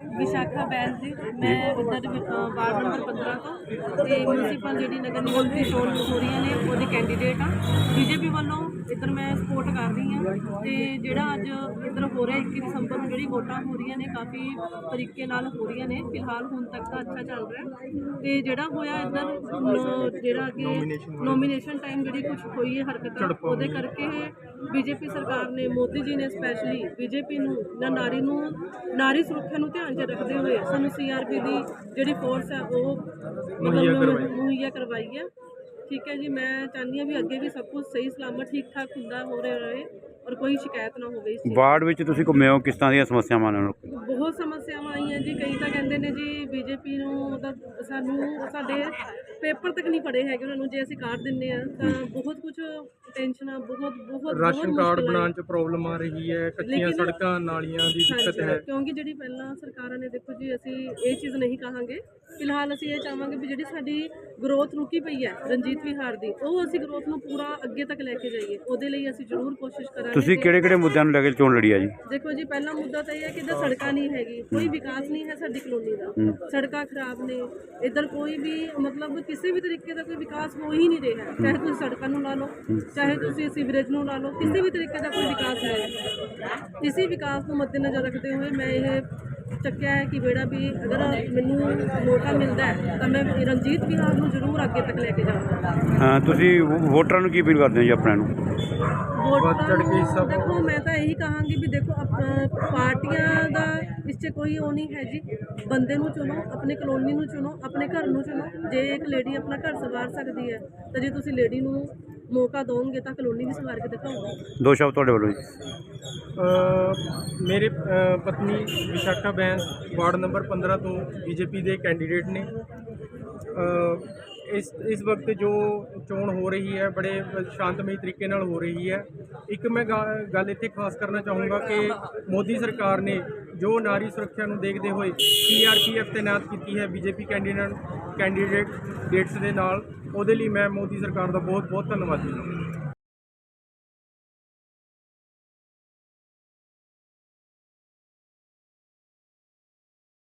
ਵਿਸ਼ਾਖਾ ਬੈਂਸ ਜੀ, ਮੈਂ ਇੱਧਰ ਵਾਰਡ ਨੰਬਰ 15 ਤੋਂ, ਤੇ ਮਿਊਨਿਸਪਲ ਜਿਹੜੀ ਨਗਰ ਨਿਗਮ ਦੀ ਚੋਣ ਹੋ ਰਹੀਆਂ ਨੇ, ਉਹਦੇ ਕੈਂਡੀਡੇਟ ਆ ਬੀਜੇਪੀ ਵੱਲੋਂ ਇੱਧਰ ਮੈਂ ਸਪੋਰਟ ਕਰ ਰਹੀ ਹਾਂ ਤੇ ਜਿਹੜਾ ਅੱਜ ਇੱਧਰ ਹੋ ਰਿਹਾ 21 ਦਸੰਬਰ ਨੂੰ ਜਿਹੜੀ ਵੋਟਾਂ ਹੋ ਰਹੀਆਂ ਨੇ ਕਾਫੀ ਤਰੀਕੇ ਨਾਲ ਹੋ ਰਹੀਆਂ ਨੇ ਫਿਲਹਾਲ ਹੁਣ ਤੱਕ ਤਾਂ ਅੱਛਾ ਚੱਲ ਰਿਹਾ ਤੇ ਜਿਹੜਾ ਹੋਇਆ ਇੱਧਰ ਜਿਹੜਾ ਕਿ ਨੋਮੀਨੇਸ਼ਨ ਟਾਈਮ ਜਿਹੜੀ ਕੁਝ ਹੋਈ ਹੈ ਹਰਕਤਾਂ ਉਹਦੇ ਕਰਕੇ ਬੀਜੇਪੀ ਸਰਕਾਰ ਨੇ ਮੋਦੀ ਜੀ ਨੇ ਸਪੈਸ਼ਲੀ ਬੀਜੇਪੀ ਨੂੰ ਨਾ ਨਾਰੀ ਨੂੰ ਨਾਰੀ ਸੁਰੱਖਿਆ ਨੂੰ ਧਿਆਨ 'ਚ ਰੱਖਦੇ ਹੋਏ ਸਾਨੂੰ ਸੀਆਰਪੀ ਦੀ ਜਿਹੜੀ ਫੋਰਸ ਹੈ ਉਹ ਮੁਹੱਈਆ ਕਰਵਾਈ ਹੈ। ਠੀਕ ਹੈ ਜੀ ਮੈਂ ਚਾਹੁੰਦੀ ਹਾਂ ਵੀ ਅੱਗੇ ਵੀ ਸਭ ਕੁਝ ਸਹੀ ਸਲਾਮਤ ਠੀਕ ਠਾਕ ਹੁੰਦਾ ਹੋ ਰਿਹਾ ਰਹੇ ਔਰ ਕੋਈ ਸ਼ਿਕਾਇਤ ਨਾ ਹੋਵੇ ਇਸ ਚੀਜ਼। ਵਾਰਡ ਵਿੱਚ ਤੁਸੀਂ ਘੁੰਮੇ ਹੋ ਕਿਸ ਤਰ੍ਹਾਂ ਦੀਆਂ ਸਮੱਸਿਆਵਾਂ ਨੇ ਬਹੁਤ ਸਮੱਸਿਆਵਾਂ ਆਈਆਂ ਜੀ ਕਈ ਤਾਂ ਕਹਿੰਦੇ ਨੇ ਜੀ ਬੀਜੇਪੀ ਨੂੰ ਸਾਨੂੰ ਸਾਡੇ ਪੇਪਰ ਤੱਕ ਨਹੀਂ ਪੜੇ ਹੈਗੇ ਉਹਨਾਂ ਨੂੰ ਜੇ ਅਸੀਂ ਕਾਰਡ ਦਿੰਨੇ ਆ ਤਾਂ ਬਹੁਤ ਕੁਝ ਟੈਨਸ਼ਨਾਂ ਬਹੁਤ ਬਹੁਤ ਰਾਸ਼ਨ ਬਹੁਤ ਕਾਰਡ ਮੁਸ਼ਕਿਲ ਬਣਾਉਣ ਚ ਪ੍ਰੋਬਲਮ ਆ ਰਹੀ ਹੈ ਕੱਚੀਆਂ ਲੇਕਿਨ- ਸੜਕਾਂ ਨਾਲੀਆਂ ਦੀ ਦਿੱਕਤ ਹਾਂਜੀ, ਹੈ ਕਿਉਂਕਿ ਜਿਹੜੀ ਪਹਿਲਾਂ ਸਰਕਾਰਾਂ ਨੇ ਦੇਖੋ ਜੀ ਅਸੀਂ ਇਹ ਚੀਜ਼ ਨਹੀਂ ਕਹਾਂਗੇ ਫਿਲਹਾਲ ਅਸੀਂ ਇਹ ਚਾਹਾਂਗੇ ਵੀ ਜਿਹੜੀ ਸਾਡੀ ਗਰੋਥ ਰੁਕੀ ਪਈ ਹੈ ਰਣਜੀਤ ਵਿਹਾਰ ਦੀ ਉਹ ਅਸੀਂ ਗਰੋਥ ਨੂੰ ਪੂਰਾ ਅੱਗੇ ਤੱਕ ਲੈ ਕੇ ਜਾਈਏ। ਉਹਦੇ ਲਈ ਅਸੀਂ ਜ਼ਰੂਰ ਕੋਸ਼ਿਸ਼ ਕਰਾਂਗੇ ਤੁਸੀਂ ਕਿਹੜੇ ਕਿਹੜੇ ਮੁੱਦਿਆਂ ਨੂੰ ਲੈ ਕੇ ਚੋਣ ਲੜੀ ਆ ਜੀ? ਦੇਖੋ ਜੀ ਪਹਿਲਾ ਮੁੱਦਾ ਤਾਂ ਇਹ ਹੈ ਕਿ ਇੱਧਰ ਸੜਕਾਂ ਨਹੀਂ ਹੈਗੀ ਕੋਈ ਵਿਕਾਸ ਨਹੀਂ ਹੈ ਸਾਡੀ ਕਲੋਨੀ ਦਾ। ਸੜਕਾਂ ਖਰਾਬ ਨੇ ਇੱਧਰ ਕੋਈ ਵੀ ਮਤਲਬ ਕਿਸੇ ਵੀ ਤਰੀਕੇ ਦਾ ਕੋਈ ਵਿਕਾਸ ਹੋ ਹੀ ਨਹੀਂ ਰਿਹਾ। ਚਾਹੇ ਤੁਸੀਂ ਸੜਕਾਂ ਨੂੰ ਲਾ ਲਓ ਚਾਹੇ ਤੁਸੀਂ ਸੀਵਰੇਜ ਨੂੰ ਲਾ ਲਓ ਕਿਸੇ ਵੀ ਤਰੀਕੇ ਦਾ ਕੋਈ ਵਿਕਾਸ ਨਹੀਂ ਇਸੇ ਵਿਕਾਸ ਨੂੰ ਮੱਦੇਨਜ਼ਰ ਰੱਖਦੇ ਹੋਏ ਮੈਂ ਇਹ ਚੱਕਿਆ ਹੈ ਕਿ ਬੇੜਾ ਵੀ ਅਗਰ ਮੈਨੂੰ ਮੌਕਾ ਮਿਲਦਾ ਹੈ ਤਾਂ ਮੈਂ ਰਣਜੀਤ ਵਿਹਾਰ ਨੂੰ ਜ਼ਰੂਰ ਅੱਗੇ ਤੱਕ ਲੈ ਕੇ ਜਾਵਾਂਗਾ। ਅ, ਤੁਸੀਂ ਵੋ- ਵੋਟਰਾਂ ਨੂੰ ਕੀ ਅਪੀਲ ਕਰਦੇ ਹੋ ਜੀ ਆਪਣਿਆਂ ਨੂੰ? ਦੇਖੋ ਮੈਂ ਤਾਂ ਇਹੀ ਕਹਾਂਗੀ ਵੀ ਦੇਖੋ ਅਪ- ਪਾਰਟੀਆਂ ਦਾ ਇਸ 'ਚ ਕੋਈ ਉਹ ਨਹੀਂ ਹੈ ਜੀ। ਬੰਦੇ ਨੂੰ ਚੁਣੋ ਆਪਣੇ ਕਲੋਨੀ ਨੂੰ ਚੁਣੋ ਆਪਣੇ ਘਰ ਨੂੰ ਚੁਣੋ। ਜੇ ਇੱਕ ਲੇਡੀ ਆਪਣਾ ਘਰ ਸਵਾਰ ਸਕਦੀ ਹੈ ਤਾਂ ਜੇ ਤੁਸੀਂ ਲੇਡੀ ਨੂੰ ਮੌਕਾ ਦੋਗੇ ਤਾਂ ਕਲੋਨੀ ਵੀ ਸਵਾਰ ਕੇ ਦਿਖਾਓਗੇ। ਦੋ ਸ਼ਬਦ ਤੁਹਾਡੇ ਵੱਲੋਂ ਜੀ। ਮੇਰੇ ਪਤਨੀ ਵਿਸ਼ਾਖਾ ਬੈਂਸ ਵਾਰਡ ਨੰਬਰ 15 ਤੋਂ ਬੀਜੇਪੀ ਦੇ ਕੈਂਡੀਡੇਟ ਨੇ। ਇਸ ਇਸ ਵਕਤ ਜੋ ਚੋਣ ਹੋ ਰਹੀ ਹੈ, ਬੜੇ ਸ਼ਾਂਤਮਈ ਤਰੀਕੇ ਨਾਲ ਹੋ ਰਹੀ ਹੈ। ਇੱਕ ਮੈਂ ਗਾ- ਗੱਲ ਇੱਥੇ ਖਾਸ ਕਰਨਾ ਚਾਹੂੰਗਾ ਕਿ ਮੋਦੀ ਸਰਕਾਰ ਨੇ ਜੋ ਨਾਰੀ ਸੁਰੱਖਿਆ ਨੂੰ ਦੇਖਦੇ ਹੋਏ ਸੀਆਰਪੀਐਫ ਤਾਇਨਾਤ ਕੀਤੀ ਹੈ ਬੀਜੇਪੀ ਕੈਂਡੀਡੇਟ ਕੈਂਡੀਡੇਟ ਡੇਟਸ ਦੇ ਨਾਲ, ਉਹਦੇ ਲਈ ਮੈਂ ਮੋਦੀ ਸਰਕਾਰ ਦਾ ਬਹੁਤ ਬਹੁਤ ਧੰਨਵਾਦੀ ਹਾਂ।